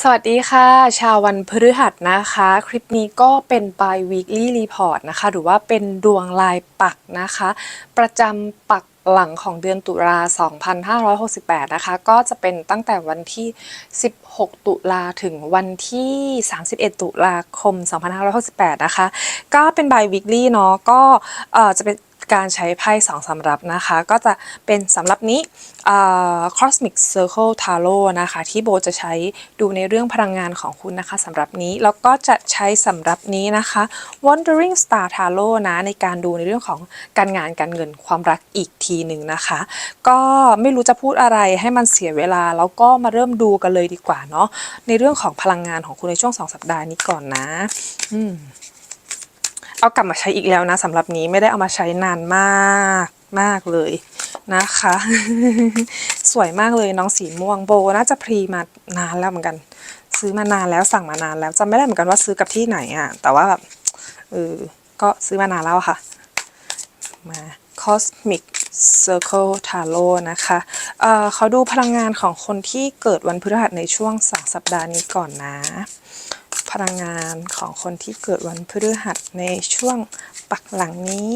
สวัสดีค่ะ ชาววันพฤหัสนะคะ คลิปนี้ก็เป็น by weekly report นะคะ หรือว่าเป็นดวงลายปักนะคะ ประจำปักหลังของเดือนตุลา 2568 นะคะ ก็จะเป็นตั้งแต่วันที่ 16 ตุลาถึงวันที่ 31 ตุลาคม 2568 นะคะ ก็เป็น by weekly เนาะ ก็เอ่อจะเป็น การใช้ไพ่สองสำรับนะคะ ก็จะเป็นสำรับนี้ Cosmic Circle Tarot นะคะ ที่โบจะใช้ดูในเรื่องพลังงานของคุณนะคะสำรับนี้ แล้วก็จะใช้สำรับนี้นะคะ Wandering Star Tarot นะ ในการดูในเรื่องของการงานการเงินความรักอีกทีหนึ่งนะคะ ก็ไม่รู้จะพูดอะไรให้มันเสียเวลา แล้วก็มาเริ่มดูกันเลยดีกว่าเนาะในเรื่องของพลังงานของคุณในช่วงสองสัปดาห์นี้ก่อนนะ อืม เอากลับมาใช้อีกแล้วนะสำหรับนี้ไม่ได้เอามาใช้นานมากมากเลยนะคะ สวยมากเลยน้องสีม่วงโบน่าจะพรีมานานแล้วเหมือนกัน ซื้อมานานแล้วสั่งมานานแล้วจำไม่ได้เหมือนกันว่าซื้อกับที่ไหนอะแต่ว่าแบบเออก็ซื้อมานานแล้วค่ะ มา Cosmic Circle Tarot นะคะเออเขาดูพลังงานของคนที่เกิดวันพฤหัสในช่วงสองสัปดาห์นี้ก่อนนะ พลังงานของคนที่เกิดวันพฤหัสในช่วงปักหลังนี้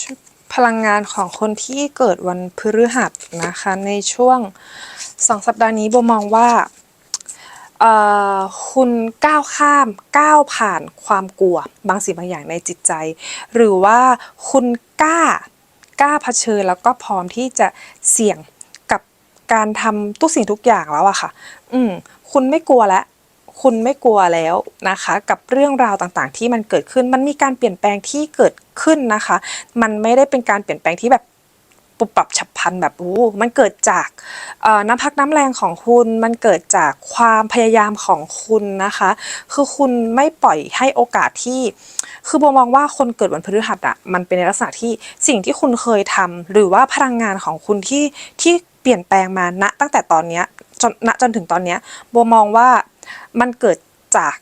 ชุด พลังงานของคนที่เกิดวันพฤหัสนะคะ ในช่วงสองสัปดาห์นี้โบมองว่าคุณก้าวข้ามก้าวผ่านความกลัว บางสิ่งบางอย่างในจิตใจ หรือว่าคุณกล้ากล้าเผชิญแล้วก็พร้อมที่จะเสี่ยงกับการทำทุกสิ่งทุกอย่างแล้วอะค่ะ อืม คุณไม่กลัวแล้ว คุณไม่กลัวแล้วนะคะ กับเรื่องราวต่างๆ ที่มันเกิดขึ้นมันมีการเปลี่ยนแปลงที่เกิดขึ้นนะคะ มันไม่ได้เป็นการเปลี่ยนแปลงที่แบบปุบปับฉับพลันแบบโอ้มันเกิดจากน้ำพักน้ำแรงของคุณ มันเกิดจากความพยายามของคุณนะคะ คือคุณไม่ปล่อยให้โอกาสที่ คือโบมองว่าคนเกิดวันพฤหัสอะมันเป็นในลักษณะที่สิ่งที่คุณเคยทำหรือว่าพลังงานของคุณที่ที่เปลี่ยนแปลงมาณตั้งแต่ตอนเนี้ยจนณจนถึงตอนเนี้ยโบมองว่า มันเกิดจาก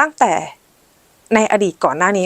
ตั้งแต่ในอดีตก่อนหน้านี้